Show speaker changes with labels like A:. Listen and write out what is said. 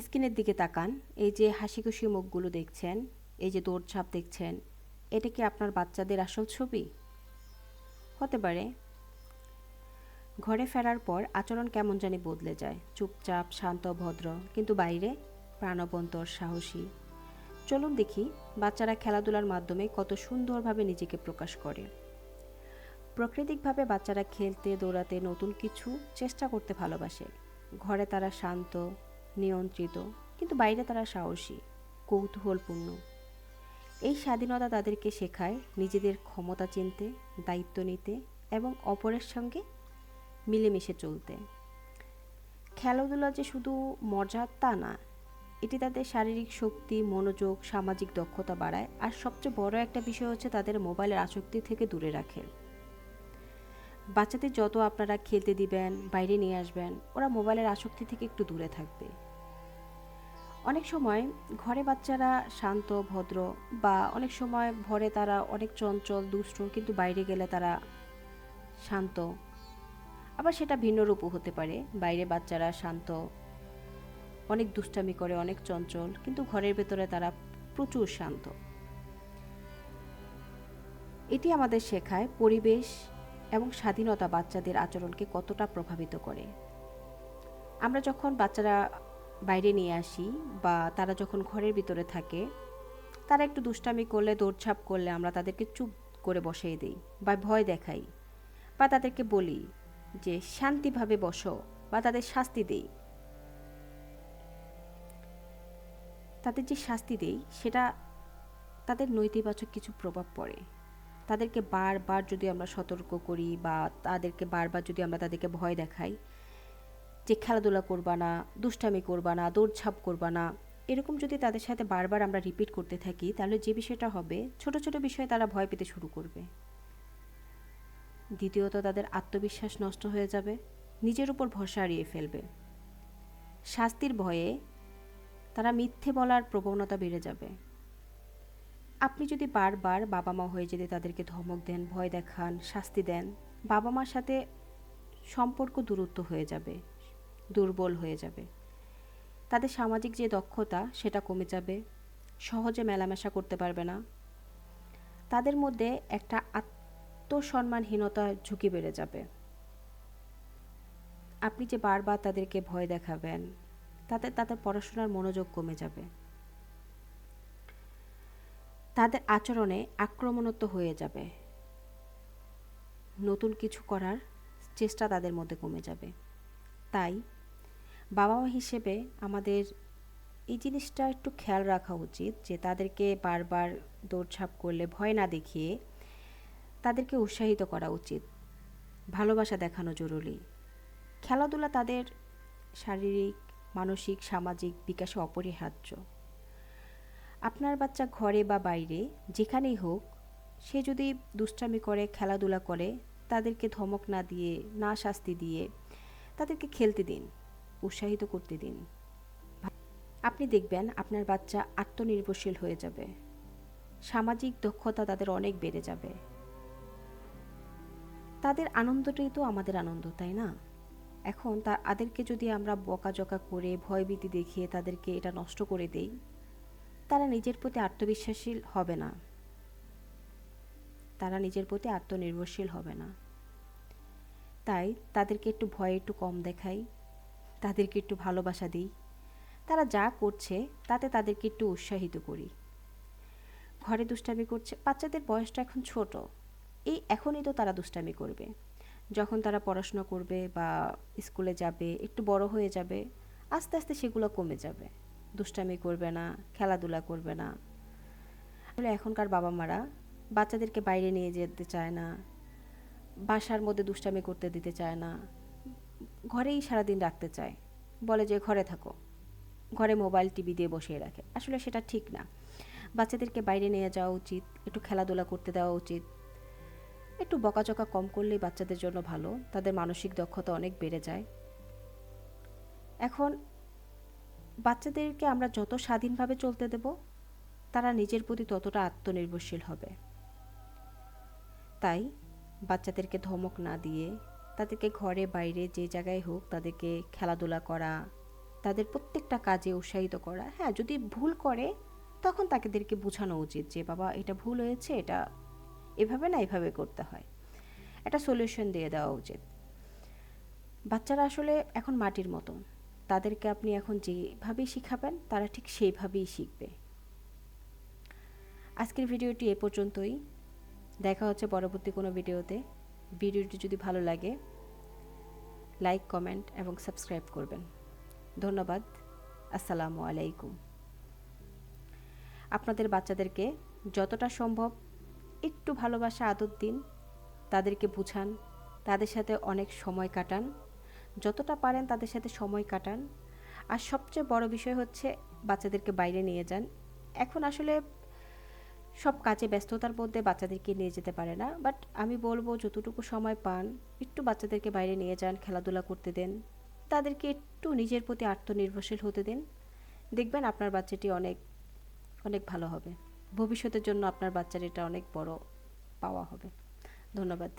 A: স্ক্রিনের দিকে তাকান, এই যে হাসি খুশি মুখগুলো দেখছেন, এই যে দৌড়ঝাঁপ দেখছেন, এটা কি আপনার বাচ্চাদের আসল ছবি? হতে পারে। ঘরে ফেরার পর আচরণ কেমন জানি বদলে যায়, চুপচাপ, শান্ত, ভদ্র, কিন্তু বাইরে প্রাণবন্তর, সাহসী। চলুন দেখি বাচ্চারা খেলাধুলার মাধ্যমে কত সুন্দরভাবে নিজেকে প্রকাশ করে। প্রাকৃতিকভাবে বাচ্চারা খেলতে, দৌড়াতে নতুন কিছু চেষ্টা করতে ভালোবাসে। ঘরে তারা শান্ত নিয়ন্ত্রিত, কিন্তু বাইরে তারা সাহসী, কৌতূহলপূর্ণ। এই স্বাধীনতা তাদেরকে শেখায় নিজেদের ক্ষমতা চিনতে, দায়িত্ব নিতে এবং অপরের সঙ্গে মিলেমিশে চলতে। খেলাধুলা যে শুধু মজা তা না, এটি তাদের শারীরিক শক্তি, মনোযোগ, সামাজিক দক্ষতা বাড়ায়। আর সবচেয়ে বড় একটা বিষয় হচ্ছে তাদের মোবাইলের আসক্তি থেকে দূরে রাখে। বাচ্চাদের যত আপনারা খেলতে দিবেন, বাইরে নিয়ে আসবেন, ওরা মোবাইলের আসক্তি থেকে একটু দূরে থাকবে। অনেক সময় ঘরে বাচ্চারা শান্ত, ভদ্র বা অনেক সময় ভরে তারা অনেক চঞ্চল, দুষ্ট, কিন্তু বাইরে গেলে তারা শান্ত। আবার সেটা ভিন্ন রূপও হতে পারে। বাইরে বাচ্চারা শান্ত, অনেক দুষ্টামি করে, অনেক চঞ্চল, কিন্তু ঘরের ভেতরে তারা প্রচুর শান্ত। এটি আমাদের শেখায় পরিবেশ এবং স্বাধীনতা বাচ্চাদের আচরণকে কতটা প্রভাবিত করে। আমরা যখন বাচ্চারা বাইরে নিয়ে আসি বা তারা যখন ঘরের ভিতরে থাকে, তারা একটু দুষ্টামি করলে, দৌড়ঝাঁপ করলে আমরা তাদেরকে চুপ করে বসিয়ে দিই বা ভয় দেখাই বা তাদেরকে বলি যে, শান্তিভাবে বসো বা তাদের শাস্তি দেই। তাদের যে শাস্তি দেই, সেটা তাদের নৈতিবাচক কিছু প্রভাব পড়ে। তাদেরকে বারবার যদি আমরা সতর্ক করি বা তাদেরকে বারবার যদি আমরা তাদেরকে ভয় দেখাই যে খেলাধুলা করবা না, দুষ্টামি করবা না, দৌড়ঝাঁপ করবা না, এরকম যদি তাদের সাথে বারবার আমরা রিপিট করতে থাকি, তাহলে যে বিষয়টা হবে, ছোট ছোট বিষয়ে তারা ভয় পেতে শুরু করবে। দ্বিতীয়ত, তাদের আত্মবিশ্বাস নষ্ট হয়ে যাবে, নিজের উপর ভরসা হারিয়ে ফেলবে। শাস্তির ভয়ে তারা মিথ্যে বলার প্রবণতা বেড়ে যাবে। আপনি যদি বারবার বাবা মা হয়ে যদি তাদেরকে ধমক দেন, ভয় দেখান, শাস্তি দেন বাবা মার সাথে সম্পর্ক দূরত্ব হয়ে যাবে, দুর্বল হয়ে যাবে। তাদের সামাজিক যে দক্ষতা, সেটা কমে যাবে, সহজে মেলামেশা করতে পারবে না। তাদের মধ্যে একটা আত্মসম্মানহীনতার ঝুঁকি বেড়ে যাবে। আপনি যে বারবার তাদেরকে ভয় দেখাবেন, তাতে তাদের পড়াশোনার মনোযোগ কমে যাবে। তাদের আচরণে আক্রমণত্ব হয়ে যাবে। নতুন কিছু করার চেষ্টা তাদের মধ্যে কমে যাবে। তাই বাবা মা হিসেবে আমাদের এই জিনিসটা একটু খেয়াল রাখা উচিত যে তাদেরকে বারবার দৌড়ঝাঁপ করলে ভয় না দেখিয়ে তাদেরকে উৎসাহিত করা উচিত। ভালোবাসা দেখানো জরুরি। খেলাধুলা তাদের শারীরিক, মানসিক, সামাজিক বিকাশে অপরিহার্য। আপনার বাচ্চা ঘরে বা বাইরে, যেখানেই হোক, সে যদি দুষ্টামি করে, খেলাধুলা করে, তাদেরকে ধমক না দিয়ে, না শাস্তি দিয়ে তাদেরকে খেলতে দিন, উৎসাহিত করতে দিন। আপনি দেখবেন আপনার বাচ্চা আত্মনির্ভরশীল হয়ে যাবে। সামাজিক দক্ষতা তাদের অনেক বেড়ে যাবে। তাদের আনন্দটাই তো আমাদের আনন্দ, তাই না? এখন তাদেরকে যদি আমরা বকাজকা করে, ভয়ভীতি দেখিয়ে তাদেরকে এটা নষ্ট করে দেই তারা নিজের প্রতি আত্মবিশ্বাসী হবে না। তারা নিজের প্রতি আত্মনির্ভরশীল হবে না। তাই তাদেরকে একটু ভয় একটু কম দেখাই, তাদেরকে একটু ভালোবাসা দিই। তারা যা করছে, তাতে তাদেরকে একটু উৎসাহিত করি। ঘরে দুষ্টামি করছে, বাচ্চাদের বয়সটা এখন ছোট। এই এখনই তো তারা দুষ্টামি করবে। যখন তারা পড়াশোনা করবে বা স্কুলে যাবে, একটু বড় হয়ে যাবে, আস্তে আস্তে সেগুলো কমে যাবে। দুষ্টামি করবে না, খেলাধুলা করবে না। আসলে এখনকার বাবা মারা বাচ্চাদেরকে বাইরে নিয়ে যেতে চায় না, বাসার মধ্যে দুষ্টামি করতে দিতে চায় না, ঘরেই সারাদিন রাখতে চায়। বলে যে, ঘরে থাকো, ঘরে মোবাইল, টিভি দিয়ে বসিয়ে রাখে। আসলে সেটা ঠিক না। বাচ্চাদেরকে বাইরে নিয়ে যাওয়া উচিত, একটু খেলাধুলা করতে দেওয়া উচিত। একটু বকাচকা কম করলেই বাচ্চাদের জন্য ভালো, তাদের মানসিক দক্ষতা অনেক বেড়ে যায়। এখন বাচ্চাদেরকে আমরা যত স্বাধীনভাবে চলতে দেব, তারা নিজের প্রতি ততটা আত্মনির্ভরশীল হবে। তাই বাচ্চাদেরকে ধমক না দিয়ে, তাদেরকে ঘরে, বাইরে, যে জায়গায় হোক তাদেরকে খেলাধুলা করা, তাদের প্রত্যেকটা কাজে উৎসাহিত করা। হ্যাঁ যদি ভুল করে, তখন তাদেরকে বোঝানো উচিত যে, বাবা, এটা ভুল হয়েছে, এটা এভাবে না এভাবে করতে হয়। একটা সলিউশন দিয়ে দেওয়া উচিত। বাচ্চারা আসলে এখন মাটির মতো তাদেরকে আপনি এখন যেভাবেই শিখাবেন, তারা ঠিক সেইভাবেই শিখবে। আজকের ভিডিওটি এ পর্যন্তই। দেখা হচ্ছে পরবর্তী কোনো ভিডিওতে। ভিডিওটি যদি ভালো লাগে, লাইক, কমেন্ট এবং সাবস্ক্রাইব করবেন। ধন্যবাদ। আসসালামু আলাইকুম। আপনাদের বাচ্চাদেরকে যতটা সম্ভব একটু ভালোবাসা, আদর দিন। তাদেরকে বুঝান। তাদের সাথে অনেক সময় কাটান। যতটা পারেন তাদের সাথে সময় কাটান। আর সবচেয়ে বড় বিষয় হচ্ছে বাচ্চাদেরকে বাইরে নিয়ে যান। এখন আসলে সব কাজে ব্যস্ততার মধ্যে বাচ্চাদেরকে নিয়ে যেতে পারে না। বাট আমি বলব যতটুকু সময় পান, একটু বাচ্চাদেরকে বাইরে নিয়ে যান, খেলাধুলা করতে দেন। তাদেরকে একটু নিজের প্রতি আত্মনির্ভরশীল হতে দিন। দেখবেন আপনার বাচ্চাটি অনেক অনেক ভালো হবে। ভবিষ্যতের জন্য আপনার বাচ্চার এটা অনেক বড় পাওয়া হবে। ধন্যবাদ।